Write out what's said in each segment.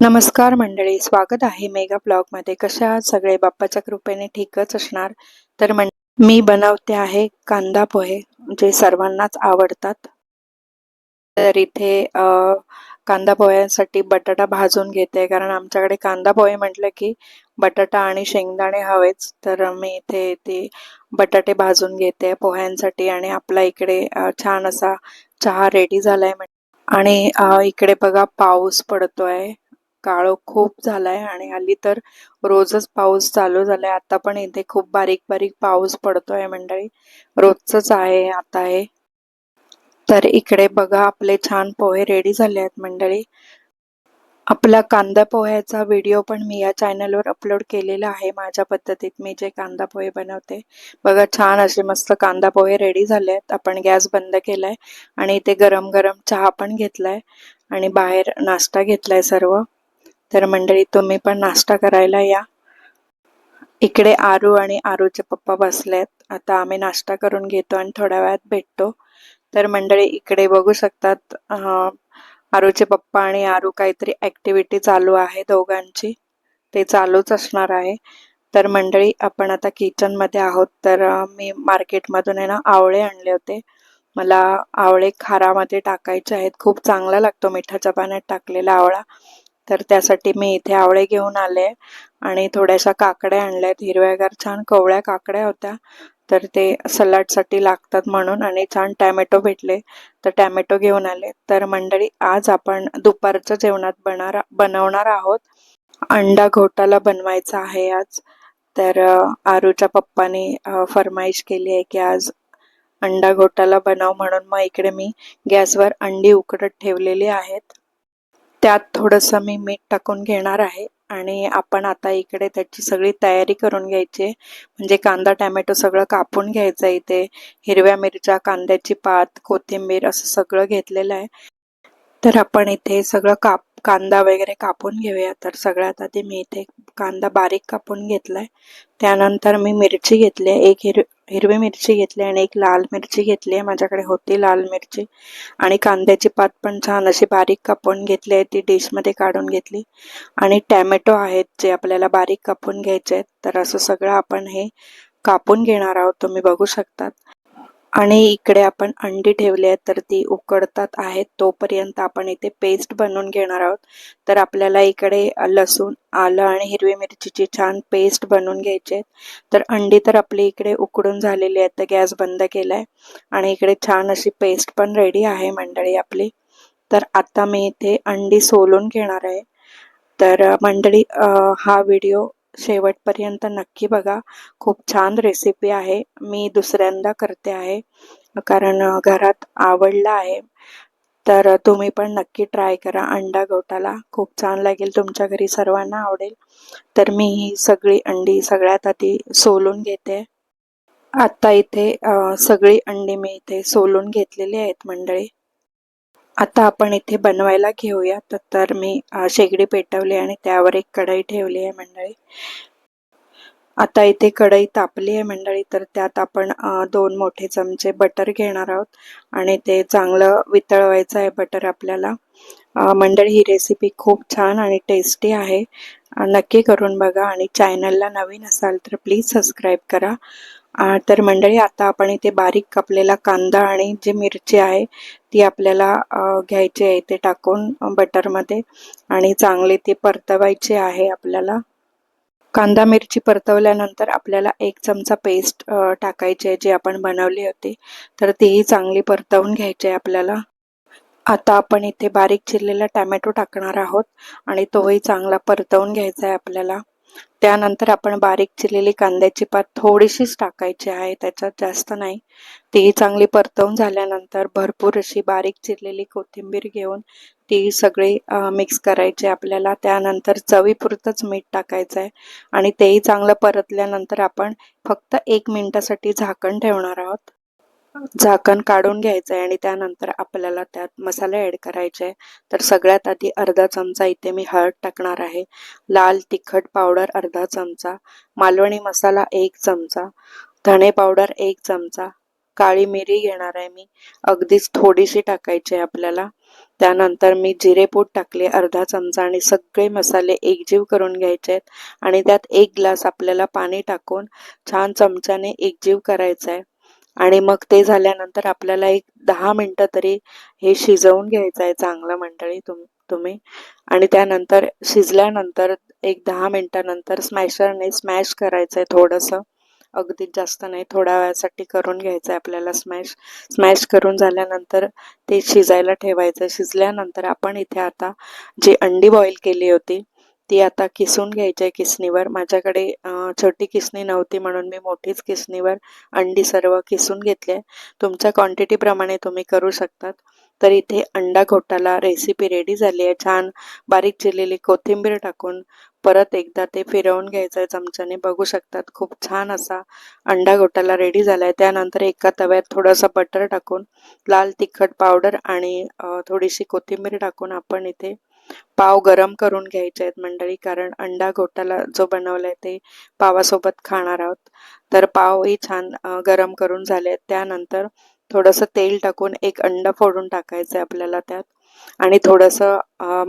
नमस्कार मंडळी स्वागत आहे मेगा ब्लॉगमध्ये. कशा आहात सगळे? बाप्पाच्या कृपेने ठीकच असणार. तर मी बनवते आहे कांदा पोहे जे सर्वांनाच आवडतात. तर इथे कांदा पोह्यांसाठी बटाटा भाजून घेते. कारण आमच्याकडे कांदा पोहे म्हटलं की बटाटा आणि शेंगदाणे हवेच. तर मी इथे ते बटाटे भाजून घेते पोह्यांसाठी. आणि आपला इकडे छान असा चहा रेडी झालाय आणि इकडे बघा पाऊस पडतोय. काळो खूप झालाय आणि हल्ली तर रोजच पाऊस चालू झालाय. आता पण इथे खूप बारीक बारीक पाऊस पडतोय मंडळी. रोजच आहे आता हे तर इकडे बघा आपले छान पोहे रेडी झाले आहेत मंडळी. आपला कांदा पोह्याचा व्हिडिओ पण मी या चॅनलवर अपलोड केलेला आहे माझ्या पद्धतीत. मी जे कांदा पोहे बनवते बघा छान असे मस्त कांदा पोहे रेडी झाले आहेत. आपण गॅस बंद केलाय आणि इथे गरम गरम चहा पण घेतलाय आणि बाहेर नाश्ता घेतलाय सर्व. तर मंडळी तुम्ही पण नाश्ता करायला या. इकडे आरू आणि आरूचे पप्पा बसलेत. आता आम्ही नाश्ता करून घेतो आणि थोड्या वेळात भेटतो. तर मंडळी इकडे बघू शकतात आरूचे पप्पा आणि आरू काहीतरी ऍक्टिव्हिटी चालू आहे दोघांची. ते चालूच असणार आहे. तर मंडळी आपण आता किचनमध्ये आहोत. तर मी मार्केटमधून आहे ना आवळे आणले होते. मला आवळे खारामध्ये टाकायचे आहेत. खूप चांगला लागतो मिठाच्या पाण्यात टाकलेला आवळा. तर त्यासाठी मी इथे आवळे घेऊन आले. आणि थोड्याशा काकड्या आणल्यात. हिरव्यागार छान कवळ्या काकड्या होत्या. तर ते सलाडसाठी लागतात म्हणून आणि छान टॅमॅटो भेटले. तर टॅमॅटो घेऊन आले. तर मंडळी आज आपण दुपारच्या जेवणात बनार बनवणार आहोत. अंडा घोटाला बनवायचा आहे आज. तर आरूच्या पप्पाने फरमाईश केली आहे की आज अंडा घोटाला बनव म्हणून मग इकडे मी गॅसवर अंडी उकडत ठेवलेली आहेत. त्यात थोडंसं मी मीठ टाकून घेणार आहे आणि आपण आता इकडे त्याची सगळी तयारी करून घ्यायची म्हणजे कांदा टॅमॅटो सगळं कापून घ्यायचं इथे. हिरव्या मिरच्या कांद्याची पात कोथिंबीर असं सगळं घेतलेलं आहे. तर आपण इथे सगळं काप कांदा वगैरे कापून घेऊया. तर सगळ्यात आधी मी इथे कांदा बारीक कापून घेतलाय. त्यानंतर मी मिरची घेतली आहे. एक हिर हिरवी मिरची घेतली आणि एक लाल मिरची घेतली आहे. माझ्याकडे होती लाल मिरची. आणि कांद्याची पात पण छान अशी बारीक कापून घेतली आहे. ती डिशमध्ये काढून घेतली. आणि टॅमॅटो आहेत जे आपल्याला बारीक कापून घ्यायचे आहेत. तर असं सगळं आपण हे कापून घेणार आहोत. तुम्ही बघू शकतात. आणि इकडे आपण अंडी ठेवली आहेत तर ती उकडतात आहेत. तोपर्यंत आपण इथे पेस्ट बनवून घेणार आहोत. तर आपल्याला इकडे लसूण आलं आणि हिरवी मिरचीची छान पेस्ट बनवून घ्यायची आहे तर अंडी तर आपली इकडे उकडून झालेली आहेत तर गॅस बंद केलाय. आणि इकडे छान अशी पेस्ट पण रेडी आहे मंडळी आपली. तर आता मी इथे अंडी सोलून घेणार आहे. तर मंडळी हा व्हिडिओ शेवटपर्यंत नक्की बघा. खूप छान रेसिपी आहे. मी दुसऱ्यांदा करते आहे. कारण घरात आवडला आहे. तर तुम्ही पण नक्की ट्राय करा अंडा गोटाला. खूप छान लागेल. तुमच्या घरी सर्वांना आवडेल. तर मी ही सगळी अंडी सगळ्यात आधी सोलून घेते. आता इथे सगळी अंडी मी इथे सोलून घेतलेली आहेत मंडळी. आता आपण इथे बनवायला घेऊया. तर- तर मी शेगडी पेटवली आणि त्यावर एक कढई ठेवली आहे मंडळी. आता इथे कढई तापली आहे मंडळी. तर त्यात आपण दोन मोठे चमचे बटर घेणार आहोत. आणि ते चांगलं वितळवायचं आहे बटर आपल्याला. मंडळी ही रेसिपी खूप छान आणि टेस्टी आहे. नक्की करून बघा. आणि चॅनलला नवीन असाल तर प्लीज सबस्क्राईब करा. तर मंडळी आता आपण इथे बारीक कापलेला कांदा आणि जी मिरची आहे ती आपल्याला घ्यायची आहे ते टाकून बटरमध्ये आणि चांगली ती परतवायची आहे आपल्याला. कांदा मिरची परतवल्यानंतर आपल्याला एक चमचा पेस्ट टाकायची आहे जी आपण बनवली होती. तर तीही चांगली परतवून घ्यायची आहे आपल्याला. आता आपण इथे बारीक चिरलेला टॅमॅटो टाकणार आहोत आणि तोही चांगला परतवून घ्यायचा आहे आपल्याला. त्यानंतर आपण बारीक चिरलेली कांद्याची पात थोडीशीच टाकायची आहे त्याच्यात जास्त नाही. ती चांगली परतवून झाल्यानंतर भरपूर अशी बारीक चिरलेली कोथिंबीर घेऊन ती सगळी मिक्स करायची आपल्याला. त्यानंतर चवीपुरतंच मीठ टाकायचं आहे आणि तेही चांगलं परतल्यानंतर आपण फक्त एक मिनिटासाठी झाकण ठेवणार आहोत. झाकण काढून घ्यायचं आहे आणि त्यानंतर आपल्याला त्यात मसाले ॲड करायचे आहे तर सगळ्यात आधी अर्धा चमचा इथे मी हळद टाकणार आहे. लाल तिखट पावडर अर्धा चमचा. मालवणी मसाला एक चमचा. धणे पावडर एक चमचा. काळी मिरी घेणार आहे मी. अगदीच थोडीशी टाकायची आहे आपल्याला. त्यानंतर मी जिरेपूट टाकले अर्धा चमचा आणि सगळे मसाले एकजीव करून घ्यायचे आहेत. आणि त्यात एक ग्लास आपल्याला पाणी टाकून छान चमच्याने एकजीव करायचं आहे आणि मग ते झाल्यानंतर आपल्याला एक दहा मिनटं तरी हे शिजवून घ्यायचं आहे चांगलं मंडळी तुम तुम्ही. आणि त्यानंतर शिजल्यानंतर एक दहा मिनटानंतर स्मॅशरने स्मॅश करायचं आहे थोडंसं. अगदीच जास्त नाही थोड्या वेळासाठी करून घ्यायचं आहे आपल्याला स्मॅश. स्मॅश करून झाल्यानंतर ते शिजायला ठेवायचं. शिजल्यानंतर आपण इथे आता जी अंडी बॉईल केली होती ती आता किसून घ्यायची आहे किसणीवर. माझ्याकडे छोटी किसणी नव्हती म्हणून मी मोठीच किसणीवर अंडी सर्व किसून घेतली आहे तुमच्या क्वांटिटीप्रमाणे तुम्ही करू शकतात. तर इथे अंडा घोटाला रेसिपी रेडी झाली आहे छान बारीक चिरलेली कोथिंबीर टाकून परत एकदा ते फिरवून घ्यायचं आहे चमच्याने. बघू शकतात खूप छान असा अंडा घोटाला रेडी झाला आहे त्यानंतर एका तव्यात थोडंसं बटर टाकून लाल तिखट पावडर आणि थोडीशी कोथिंबीर टाकून आपण इथे पाव गरम करून घ्यायचे आहेत मंडळी कारण अंडा घोटाला जो बनवलाय ते पावासोबत खाणार आहोत. तर पावही छान गरम करून झाले आहेत. त्यानंतर थोडंसं तेल टाकून एक अंडा फोडून टाकायचं आहे आपल्याला त्यात. आणि थोडंसं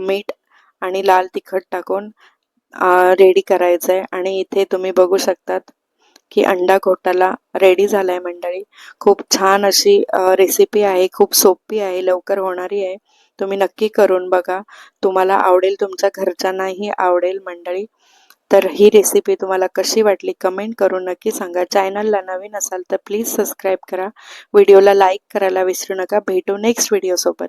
मीठ आणि लाल तिखट टाकून रेडी करायचं आहे आणि इथे तुम्ही बघू शकतात की अंडा घोटाला रेडी झालाय मंडळी. खूप छान अशी रेसिपी आहे. खूप सोपी आहे. लवकर होणारी आहे. तुम्ही नक्की करून बघा. तुम्हाला आवडेल तुमच्या घरच्यांनाही आवडेल मंडळी. तर ही रेसिपी तुम्हाला कशी वाटली कमेंट करून नक्की सांगा. चॅनलला नवीन असाल तर प्लीज सबस्क्राईब करा. व्हिडिओला लाईक करायला विसरू नका. भेटू नेक्स्ट व्हिडिओसोबत